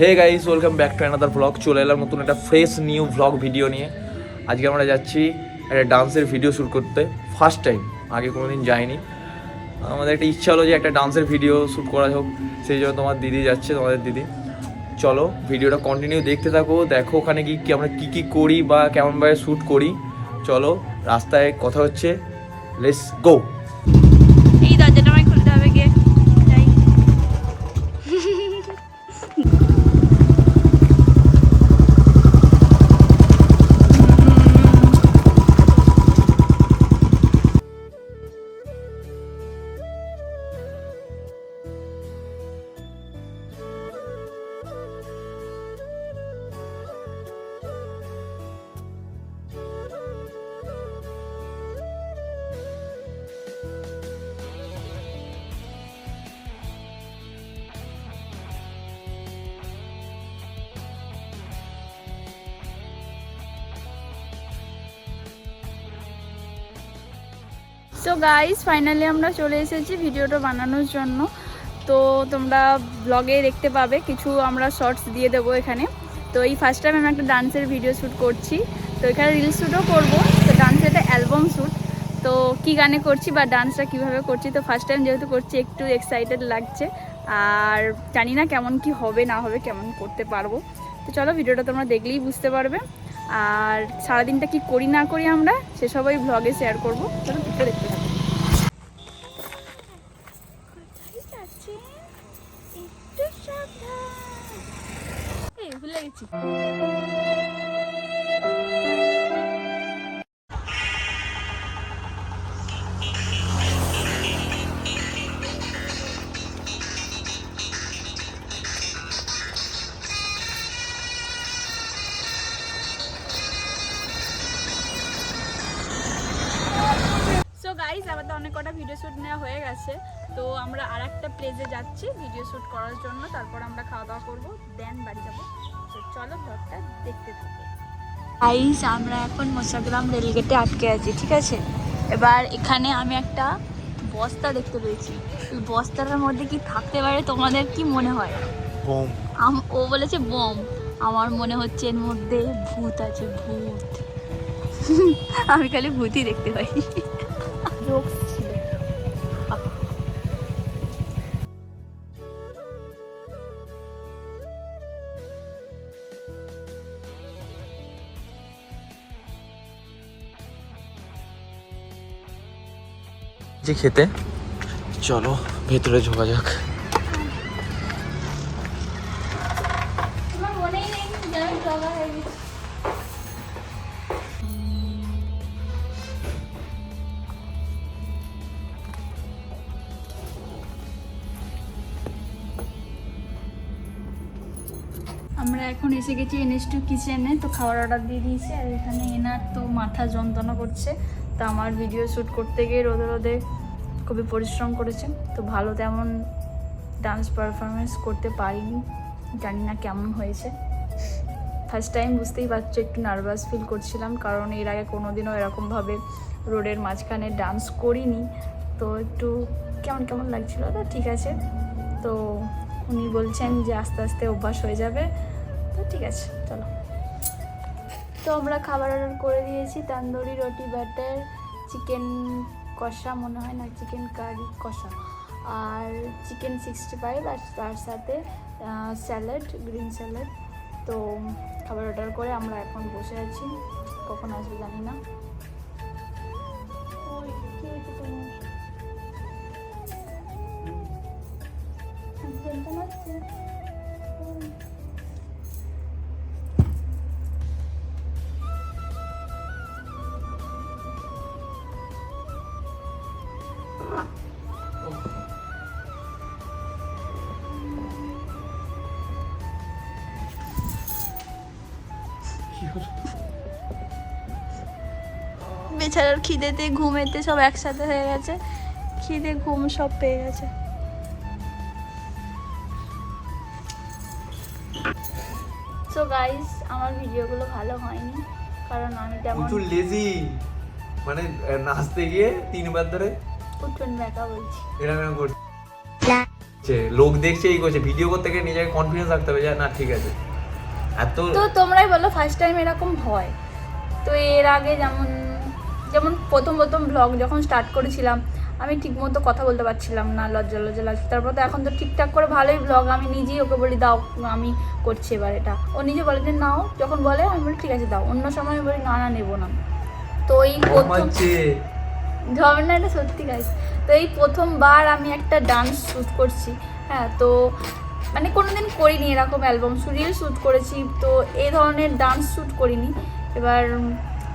Hey guys welcome back to another blog চলে এলাম নতুন একটা ফ্রেশ নিউ ব্লগ ভিডিও নিয়ে। আজকে আমরা যাচ্ছি একটা ডান্সের ভিডিও শ্যুট করতে। ফার্স্ট টাইম আগে কোনো দিন যাইনি। আমাদের একটা ইচ্ছা হলো যে একটা ডান্সের ভিডিও শ্যুট করা হোক। সেই জন্য তোমার দিদি যাচ্ছে, তোমাদের দিদি। চলো ভিডিওটা কন্টিনিউ দেখতে থাকো। দেখো ওখানে কি আমরা কী কী করি বা কেমনভাবে শ্যুট করি। চলো, রাস্তায় কথা হচ্ছে। Let's go so guys finally আমরা চলে এসেছি ভিডিওটা বানানোর জন্য। তো তোমরা ব্লগে দেখতে পাবে, কিছু আমরা শর্টস দিয়ে দেবো এখানে। তো এই ফার্স্ট টাইম আমি একটা ডান্সের ভিডিও শ্যুট করছি। তো এখানে রিলস শ্যুটও করব, তো ডান্সের একটা অ্যালবাম শ্যুট তো কী গানে করছি বা ডান্সটা কীভাবে করছি, তো ফার্স্ট টাইম যেহেতু করছি, একটু এক্সাইটেড লাগছে। আর জানি না কেমন কি হবে, না হবে, কেমন করতে পারব। তো চলো ভিডিওটা তোমরা দেখলেই বুঝতে পারবে। আর সারাদিনটা কি করি, না করি আমরা সেসব ওই ব্লগে শেয়ার করব। চলো ভিডিও আমাদের অনেক কটা ভিডিও শ্যুট নেওয়া হয়ে গেছে। তো আমরা আর একটা প্লেসে যাচ্ছি ভিডিও শ্যুট করার জন্য। তারপর আমরা খাওয়া দাওয়া করব দেন বাড়ি যাব। চলো ব্লগটা দেখতে থাকো। গাইজ আমরা এখন মোশাগ্রাম রেলগেটে আটকে আছি ঠিক আছে? এবার এখানে আমি একটা বস্তা দেখতে পেয়েছি। এই বস্তাটার মধ্যে কি থাকতে পারে তোমাদের কি মনে হয়? বোম। আম- ও বলেছে বম। আমার মনে হচ্ছে এর মধ্যে ভূত আছে ভূত। আমি খালি ভূতই দেখতে পাই। জোকস খেতে। চলো ভেতরে ঢোকা যাক। আমরা এখন এসে গেছি এনএস টু কিচেনে। তো খাবার অর্ডার দিয়ে দিয়েছি আর এখানে এনার তো মাথা যন্ত্রণা করছে। তো আমার ভিডিও শ্যুট করতে গিয়ে রোদে রোদে খুবই পরিশ্রম করেছেন তো ভালো তেমন ডান্স পারফরমেন্স করতে পারিনি। জানি না কেমন হয়েছে। ফার্স্ট টাইম বুঝতেই পারছ, একটু নার্ভাস ফিল করছিলাম। কারণ এর আগে কোনোদিনও এরকমভাবে রোডের মাঝখানে ডান্স করিনি। তো একটু কেমন কেমন লাগছিল, তো ঠিক আছে। তো উনি বলছেন যে আস্তে আস্তে অভ্যাস হয়ে যাবে। ঠিক আছে চলো। তো আমরা খাবার অর্ডার করে দিয়েছি তান্দুরি রুটি ব্যাটার চিকেন কষা মনে হয় না চিকেন কারি কষা। আর চিকেন সিক্সটি ফাইভ আর তার সাথে স্যালাড গ্রিন স্যালাড। তো খাবার অর্ডার করে আমরা এখন বসে আছি। কখন আসবে জানি না। ওই, কি বেচারার খিদেতে ঘুমেতে সব একসাথে হয়ে গেছে। খিদে ঘুম সব পেয়ে গেছে। সো গাইস আমার ভিডিওগুলো ভালো হয়নি কারণ আমি তেমন প্রচুর লেজি মানে নাচতে গিয়ে তিনবার ধরে উঠুন ব্যাকা বলছি। এরকম করছে। লোক দেখছে এই করছে। ভিডিও করতে গিয়ে নিজেকে কনফিডেন্স রাখতে হবে যে না ঠিক আছে। এত তো তোমরাই বলো ফার্স্ট টাইম এরকম হয়? তো এর আগে যেমন যেমন প্রথম প্রথম ব্লগ যখন স্টার্ট করেছিলাম আমি ঠিকমতো কথা বলতে পারছিলাম না লজ্জা লজ্জা লাগছে। তারপর তো এখন তো ঠিকঠাক করে ভালোই ব্লগ আমি নিজেই ওকে বলি দাও আমি করছি এবার এটা। ও নিজে বলে যে নাও। যখন বলে আমি বলি ঠিক আছে দাও। অন্য সময় আমি বলি না না নেব না। তো এই প্রথম এটা সত্যি গাইস তো এই প্রথমবার আমি একটা ডান্স শ্যুট করছি। হ্যাঁ তো মানে কোনোদিন করিনি এরকম অ্যালবাম রিল শ্যুট করেছি তো এই ধরনের ডান্স শ্যুট করিনি। এবার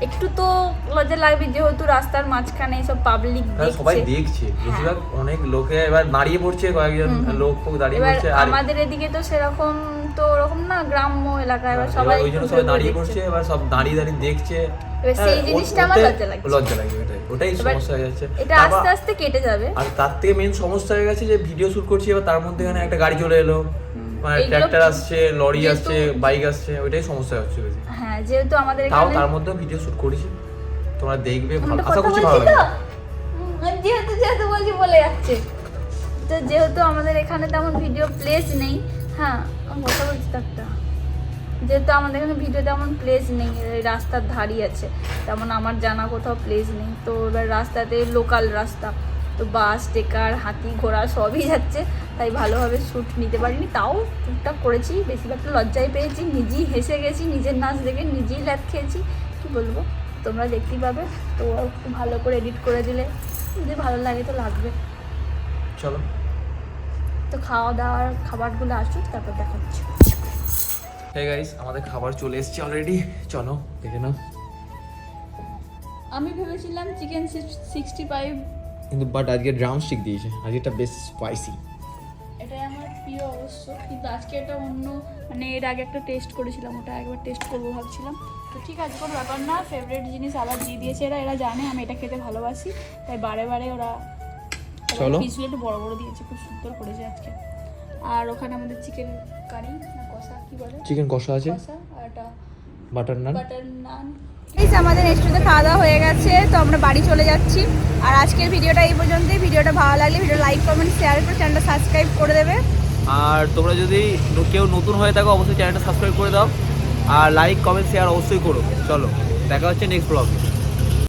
একটু তো লজ্জা লাগবে যেহেতু রাস্তার মাঝখানে সব পাবলিক হ্যাঁ, সবাই দেখছে। দেখছে। বেশিরভাগ অনেক লোকে এবার দাঁড়িয়ে পড়ছে কয়েকজন। লোক দাঁড়িয়ে পড়ছে আর আমাদের এদিকে তো সেরকম তো ওরকম না গ্রাম্য এলাকা এবার সবাই ওই জন্য সবাই দাঁড়িয়ে পড়ছে এবার সব দাঁড়িয়ে দাঁড়িয়ে দেখছে। এবার সেই হ্যাঁ, জিনিসটা আমার লজ্জা লাগছে। লজ্জা লাগছে ওটাই ওটাই সমস্যা হয়ে যাচ্ছে। এটা আস্তে আস্তে কেটে যাবে। আর তার থেকে মেন সমস্যা হয়ে গেছে যে ভিডিও শুট করছি এবার তার মধ্যে এখানে একটা গাড়ি চলে এলো। মানে আসছে লরি আসছে বাইক আসছে ওইটাই সমস্যা হচ্ছে বেশি। হ্যাঁ যেহেতু আমাদের তাও তার ভিডিও শুট করেছি। তোমরা দেখবে আমি আশা করছি ভালো লাগবে। যেহেতু যেহেতু বলছি বলে যাচ্ছে। তো যেহেতু আমাদের এখানে তেমন ভিডিও প্লেস নেই। হ্যাঁ কথা বলছি তো একটা যেহেতু আমাদের এখানে ভিডিও তেমন প্লেস নেই রাস্তার ধারই আছে। তেমন আমার জানা কোথাও প্লেস নেই। তো এবার রাস্তাতে লোকাল রাস্তা। তো বাস টেকার হাতি ঘোড়া সবই যাচ্ছে। তাই ভালোভাবে শ্যুট নিতে পারিনি। তাও টুকটাক করেছি। বেশিরভাগটা লজ্জায় পেয়েছি। নিজেই হেসে গেছি নিজের নাচ দেখে নিজেই ল্যাদ খেয়েছি। কী বলব? তোমরা দেখতেই পাবে। তো একটু ভালো করে এডিট করে দিলে। যদি ভালো লাগে তো লাগবে। চলো। তো খাওয়া দাওয়ার খাবারগুলো আসুক তারপর দেখাচ্ছি হ্যাঁ গাইস আমাদের খাবার চলে এসেছে অলরেডি চলো দেখে নাও। আমি ভেবেছিলাম চিকেন সিক্সটি ফাইভ কিন্তু বাট আজকে ড্রাম স্টিক দিয়েছে আজকেটা বেশ স্পাইসি এটাই আমার প্রিয় অবশ্য। কিন্তু আজকে এটা অন্য মানে এর আগে একটা টেস্ট করেছিলাম ওটা একবার টেস্ট করব ভাবছিলাম। তো ঠিক আছে কোনো ব্যাপার না ফেভারিট জিনিস আবার দিয়ে দিয়েছে এরা। এরা জানে আমি এটা খেতে ভালোবাসি। তাই বারে বারে ওরা চলো। পিসগুলো একটু বড় বড় দিয়েছে খুব সুন্দর করেছে আজকে। আর ওখানে আমাদের চিকেন কারি কি বলে? চিকেন কষা আছে? কষা আর এটা বাটার নান বাটার নান আমাদের রেস্টুরেন্টে খাওয়া দাওয়া হয়ে গেছে তো আমরা বাড়ি চলে যাচ্ছি। আর আজকের ভিডিওটা এই পর্যন্তই। ভিডিওটা ভালো লাগলে ভিডিও লাইক কমেন্ট শেয়ার করে চ্যানেলটা সাবস্ক্রাইব করে দেবে। আর তোমরা যদি কেউ নতুন হয়ে থাকো অবশ্যই চ্যানেলটা সাবস্ক্রাইব করে দাও। আর লাইক কমেন্ট শেয়ার অবশ্যই করো। চলো দেখা হচ্ছে নেক্সট ব্লগে